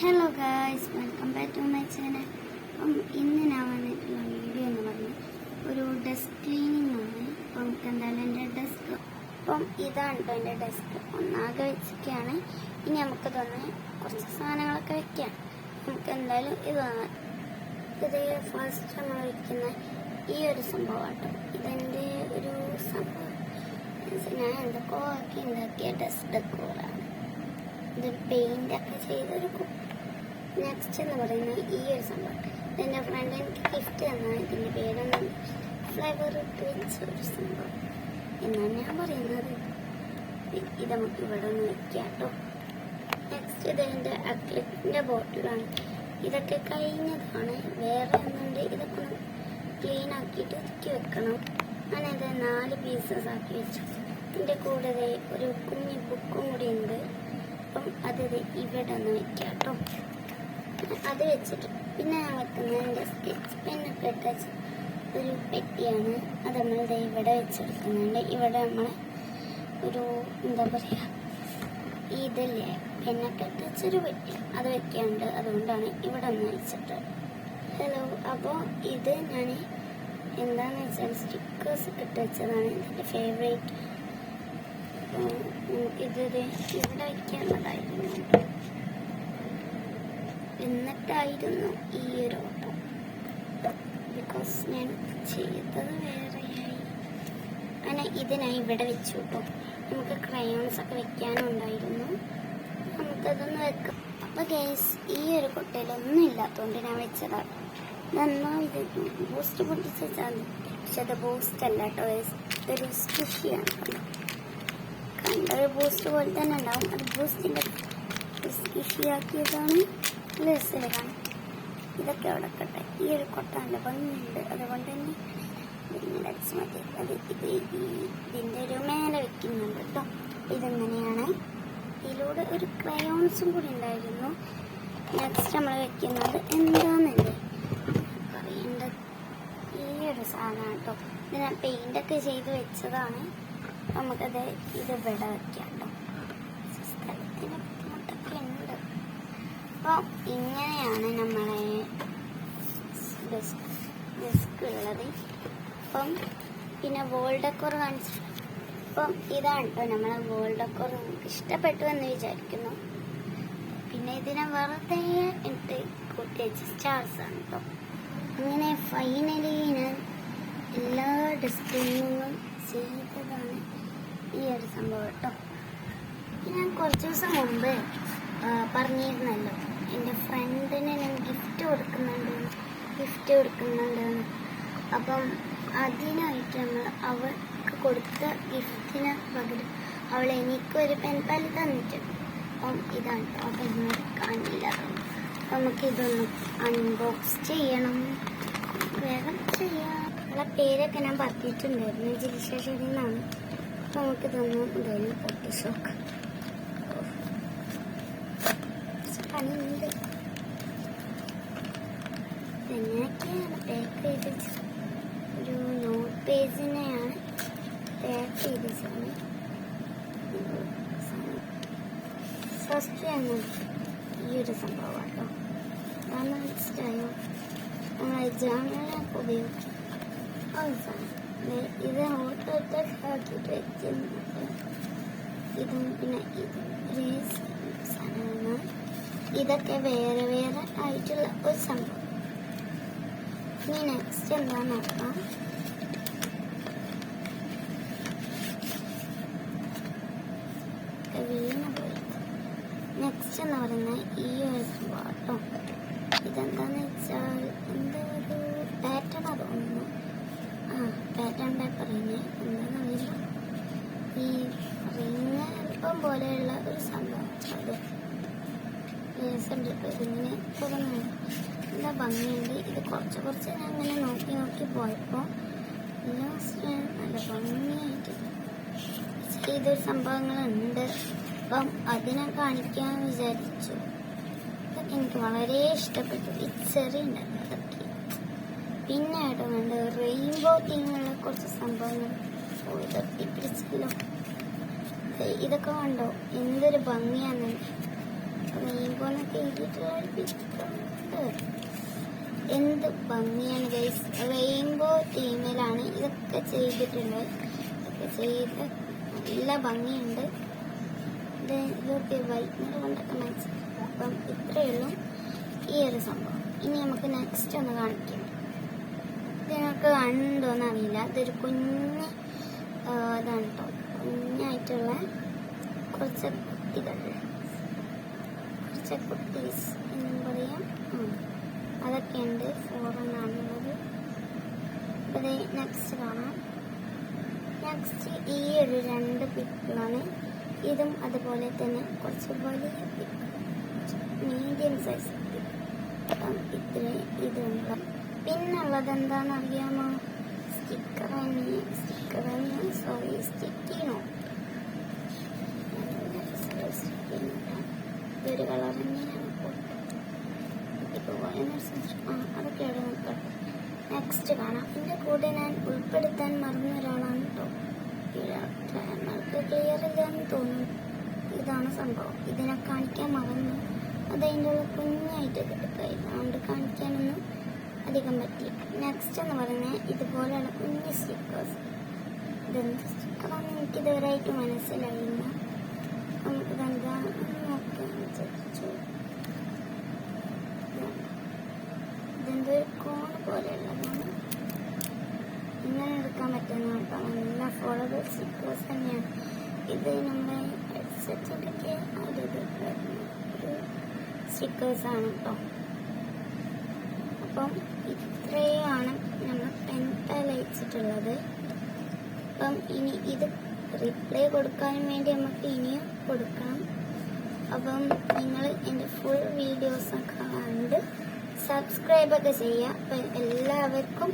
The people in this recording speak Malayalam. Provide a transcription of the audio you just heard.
Hello guys welcome back to my channel അപ്പം ഇന്ന് ഞാൻ വന്നിട്ടുള്ള വീഡിയോ എന്ന് പറഞ്ഞാൽ ഒരു ഡെസ്ക് ക്ലീനിങ് ആണ്. അപ്പം നമുക്ക് എന്തായാലും എന്റെ ഡെസ്ക് അപ്പം ഇതാണ് കേട്ടോ എന്റെ ഡെസ്ക് ഒന്നാകെ വെച്ചിരിക്കുകയാണ്. ഇനി നമുക്ക് തന്നെ കുറച്ച് സാധനങ്ങളൊക്കെ വെക്കാം. നമുക്ക് എന്തായാലും ഇതാണ്. ഇത് ഫസ്റ്റ് നമ്മൾ വയ്ക്കുന്ന ഈ ഒരു സംഭവമാട്ടോ ഇതെന്റെ ഒരു സംഭവം. ഞാൻ എന്തൊക്കെ ആക്കി ഉണ്ടാക്കിയ ഡെസ്ക് ഡെക്കോറാണ് ഇത് പെയിന്റൊക്കെ ചെയ്തൊരു ചെയ്തൊരു നെക്സ്റ്റ് എന്ന് പറയുന്നത് ഈ ഒരു സംഭവം. എന്റെ ഫ്രണ്ട് എനിക്ക് ഗിഫ്റ്റ് തന്നാണ് ഇതിന്റെ പേരൊന്നും ഫ്ലവർ ട്വിൻസ് ഒരു സംഭവം. എന്നാണ് ഞാൻ പറയുന്നത്. ഇത് നമുക്ക് ഇവിടെ ഒന്ന് വെക്കാം കേട്ടോ നെക്സ്റ്റ് ഇത് എന്റെ അക്ലിപ്പിന്റെ ബോട്ടിലാണ് ഇതൊക്കെ കഴിഞ്ഞതാണ്. വേറെ ഒന്നുണ്ട്. ഇതൊക്കെ ഒന്ന് ക്ലീൻ ആക്കിയിട്ട് ഒതുക്കി വെക്കണം. ഞാനത് നാല് പീസസ് ആക്കി വെച്ചു. ഇതിന്റെ കൂടെ ഒരു കുഞ്ഞു ബുക്കും കൂടി ഉണ്ട്. അപ്പം അത് ഇവിടെ ഒന്ന് വെക്കാം കേട്ടോ അത് വെച്ചിട്ട് പിന്നെ ഞാൻ വെക്കുന്നത് സ്കെച്ച് പെന്നൊക്കെ വെച്ച് ഒരു പെട്ടിയാണ് അത് നമ്മൾ ദേ ഇവിടെ വെച്ചെടുക്കുന്നുണ്ട് ഇവിടെ നമ്മൾ ഒരു എന്താ പറയുക ഇതില്ലേ പെന്നൊക്കെ ഇട്ട് വെച്ചൊരു പെട്ടി അത് വെക്കാണ്ട് അതുകൊണ്ടാണ് ഇവിടെ ഒന്ന് വെച്ചിട്ട് ഹലോ അപ്പോൾ ഇത് ഞാൻ എന്താണെന്ന് വെച്ചാൽ സ്റ്റിക്കേഴ്സ് ഇട്ട് വെച്ചതാണ് എന്റെ ഫേവറേറ്റ് ഇത് ഇവിടെ വയ്ക്കാനുള്ളതായിരുന്നു എന്നിട്ടായിരുന്നു ഈ ഒരു ഓട്ടം. ബിക്കോസ് ഞാൻ ചെയ്തത് വേറെയായി. അങ്ങനെ ഇതിനായി ഇവിടെ വെച്ചു കേട്ടോ. നമുക്ക് ക്രയോൺസ് ഒക്കെ വെക്കാനുണ്ടായിരുന്നു. നമുക്കതൊന്ന് വെക്കാം. അപ്പോൾ കേസ് ഈ ഒരു കുട്ടയിലൊന്നും ഇല്ലാത്തതുകൊണ്ട് ഞാൻ വെച്ചതാണ് നന്നായി ബൂസ്റ്റ് പൊട്ടിച്ച് വെച്ചാൽ മതി പക്ഷെ അത് ബൂസ്റ്റ് അല്ല കേട്ടോ ഒരു സ്റ്റിഷിയാണ് കണ്ടത് ബൂസ്റ്റ് പോലെ തന്നെ ഉണ്ടാവും. അത് ബൂസ്റ്റിന്റെ സ്കിഷിയാക്കിയതാണ് രസത്തിൽ കാണും ഇതൊക്കെ അവിടെ കട്ടെ ഈ ഒരു കൊട്ട നല്ല ഭംഗിയുണ്ട്. അതുകൊണ്ട് തന്നെ ഇതിങ്ങനെ അടിച്ച് അത് ഇത് ഇതിന്റെ ഒരു മേലെ വെക്കുന്നുണ്ട് കേട്ടോ. ഇതെങ്ങനെയാണ്? ഇതിലൂടെ ഒരു ക്രയോൺസും കൂടി ഉണ്ടായിരുന്നു. നെക്സ്റ്റ് നമ്മൾ വെക്കുന്നത് എന്താണെന്നല്ലേ? പറയേണ്ട ഈ ഒരു സാധനം കേട്ടോ. ഇത് ഞാൻ പെയിന്റൊക്കെ ചെയ്ത് വെച്ചതാണ്. നമുക്കത് ഇത് ഇവിടെ വെക്കാം കേട്ടോ സ്ഥലത്തിന് ബുദ്ധിമുട്ടൊക്കെ ഉണ്ട് അപ്പോൾ ഇങ്ങനെയാണ് നമ്മളെ ഡെസ്ക് ഉള്ളത്. അപ്പം പിന്നെ വോൾ ഡെക്കോർ കാണിച്ചു അപ്പം ഇതാണ് കേട്ടോ നമ്മളെ വോൾ നമുക്ക് ഇഷ്ടപ്പെട്ടു എന്ന് വിചാരിക്കുന്നു. പിന്നെ ഇതിനെ വെറുതെ ഇട്ട് കൂട്ടി വെച്ച സ്റ്റാർസ് ആണ് കേട്ടോ അങ്ങനെ ഫൈനലി ഞാൻ എല്ലാ ഡിസ്പ്ലേയും ചെയ്തതാണ് ഈ ഒരു സംഭവം കേട്ടോ ഞാൻ കുറച്ച് ദിവസം മുമ്പ് പറഞ്ഞിരുന്നല്ലോ. എന്റെ ഫ്രണ്ടിന് ഞാൻ ഗിഫ്റ്റ് കൊടുക്കുന്നുണ്ട്. ഗിഫ്റ്റ് കൊടുക്കുന്നുണ്ട്. അപ്പം അതിനായിട്ട് നമ്മൾ അവൾക്ക് കൊടുത്ത ഗിഫ്റ്റിന് പകരം അവൾ എനിക്കൊരു പെൻപാൽ തന്നിട്ടുണ്ട് അപ്പം ഇതാണ്. അപ്പം ഇന്നത് കാണില്ല. നമുക്കിതൊന്ന് അൺബോക്സ് ചെയ്യണം. വേഗം ചെയ്യാം. അവളെ പേരൊക്കെ ഞാൻ പറഞ്ഞിട്ടുണ്ടായിരുന്നു ജിൽശേഷരി എന്നാണ് നമുക്കിതൊന്ന് ഇതൊന്ന് പൊട്ടിച്ച് നോക്കാം കുറച്ച് പണിയുണ്ട് എങ്ങനെയൊക്കെയാണ് പാക്ക് ചെയ്ത്? ഒരു നോട്ട് പേജിനെയാണ് പാക്ക് ചെയ്ത് ഫസ്റ്റ് ഞങ്ങൾ ഈ ഒരു സംഭവമാണ് കേട്ടോ അതാണ് മനസ്സിലായോ നമ്മളെ ജാമ്യങ്ങളൊക്കെ ഉപയോഗിക്കും ഇത് ഓട്ടോ ആക്കിയിട്ട് വെച്ചിരുന്നത് ഇതും പിന്നെ ഇതും സാധനമാണ് ഇതൊക്കെ വേറെ വേറെ ആയിട്ടുള്ള ഒരു സംഭവം ഇനി നെക്സ്റ്റ് എന്താന്ന് നോക്കാം വീണ് പോയി നെക്സ്റ്റ് എന്ന് പറയുന്നത് ഈ ഒരു സ്വാട്ടോ ഇതെന്താന്ന് വെച്ചാൽ എന്താ ഒരു പാറ്റേണാ തോന്നുന്നു ആ പാറ്റേൺ പേപ്പർ തന്നെ എന്താണെന്ന് അറിയില്ല ഈ റിങ് അല്പം പോലെയുള്ള ഒരു സംഭവം അത് രസമുണ്ട് ഇങ്ങനെ തോന്നുന്നു എന്താ ഭംഗിയുണ്ട്. ഇത് കുറച്ച് കുറച്ച് ഞാൻ അങ്ങനെ നോക്കി നോക്കി പോയപ്പോൾ നല്ല ഭംഗിയായിട്ട് ചെയ്തൊരു സംഭവങ്ങളുണ്ട്. അപ്പം അതിനെ കാണിക്കാൻ വിചാരിച്ചു. ഇതൊക്കെ എനിക്ക് വളരെ ഇഷ്ടപ്പെട്ടു. ചെറിയ ഉണ്ടല്ലോ അതൊക്കെ. പിന്നെ ആയിട്ട് വേണ്ട റെയിൻബോ തീമുള്ള കുറച്ച് സംഭവങ്ങൾ. ഇതൊക്കെ പിടിച്ചല്ലോ ഇതൊക്കെ കണ്ടോ? എന്തൊരു ഭംഗിയാണെന്ന് റെയിൻബോ എന്നൊക്കെ എഴുതിയിട്ടുള്ള എന്ത് ഭംഗിയാണ് ഗൈസ് റെയിൻബോ തീമിലാണ് ഇതൊക്കെ ചെയ്തിട്ടുള്ളത്. ഇതൊക്കെ ചെയ്ത് നല്ല ഭംഗിയുണ്ട്. ഇത് ഇതൊക്കെ വൈകുന്നേരം കൊണ്ടൊക്കെ മാച്ച് അപ്പം ഇത്രയേ ഉള്ളൂ ഈ ഒരു സംഭവം. ഇനി നമുക്ക് നെക്സ്റ്റ് ഒന്ന് കാണിക്കാം. ഇത് ഞങ്ങൾക്ക് കണ്ടോന്ന് അറിയില്ല. ഇതൊരു കുഞ്ഞ് ഇതാണ് കേട്ടോ കുഞ്ഞായിട്ടുള്ള കുറച്ച് കുട്ടികൾ. കുറച്ച് കുട്ടീസ് എന്ന് പറയാം? അതൊക്കെയുണ്ട്. ഫോറെണ്ണാണുള്ളത് അപ്പോൾ നെക്സ്റ്റ് കാണാം. നെക്സ്റ്റ് ഈ ഒരു രണ്ട് പിക്കുകളാണ് ഇതും അതുപോലെ തന്നെ കുറച്ച് വലിയ പിക്ക് മീഡിയം സൈസ് ഇത്രയും ഇതുണ്ട്. പിന്നുള്ളത് എന്താണെന്ന് അറിയാമോ സ്റ്റിക്കർ സ്റ്റിക്കർ സോറി സ്റ്റിക്കിനോ ഒരു കളർ തന്നെയാണ്. ഇപ്പോൾ ആ അതൊക്കെ അവിടെ നോക്കട്ടെ നെക്സ്റ്റ് കാണാം. എന്റെ കൂടെ ഞാൻ ഉൾപ്പെടുത്താൻ മറന്ന ഒരാളാണ് കേട്ടോ ഞങ്ങൾക്ക് ക്ലിയർ ഇല്ലാന്ന് തോന്നുന്നു. ഇതാണ് സംഭവം. ഇതിനെ കാണിക്കാൻ മറന്നു. അത് അതിന്റെ ഉള്ള കുഞ്ഞായിട്ട് കിടക്കായി അതുകൊണ്ട് കാണിക്കാനൊന്നും അധികം പറ്റി നെക്സ്റ്റ് എന്ന് പറയുന്നത് ഇതുപോലെയുള്ള കുഞ്ഞ് സ്റ്റിക്കേഴ്സ് ഇതെന്ത്? സ്റ്റിക്കറാണെന്ന് എനിക്ക് ഇതുവരെയായിട്ട് മനസ്സിലായില്ല നമുക്കിത് എന്താണെന്ന് നോക്കാൻ വിചാരിച്ചു ഇതെന്തോ ഒരു കോൺ പോലെയുള്ളതാണ് ഇങ്ങനെ എടുക്കാൻ പറ്റുന്ന കേട്ടോ. നല്ല ഫോളോ സ്റ്റിക്കേഴ്സ് തന്നെയാണ്. ഇത് നമ്മുടെ ഹെഡ്സെറ്റിലൊക്കെ ഒരു ഒരു സ്റ്റിക്കേഴ്സാണ് കേട്ടോ. അപ്പം ഇത്രയുമാണ് നമ്മൾ പെൻടൽ അയച്ചിട്ടുള്ളത് അപ്പം ഇനി ഇത് റിപ്ലൈ കൊടുക്കാനും വേണ്ടി നമുക്ക് ഇനിയും കൊടുക്കണം അപ്പം നിങ്ങൾ എന്റെ ഫുൾ വീഡിയോസ് കണ്ട് സബ്സ്ക്രൈബൊക്കെ ചെയ്യുക. അപ്പം എല്ലാവർക്കും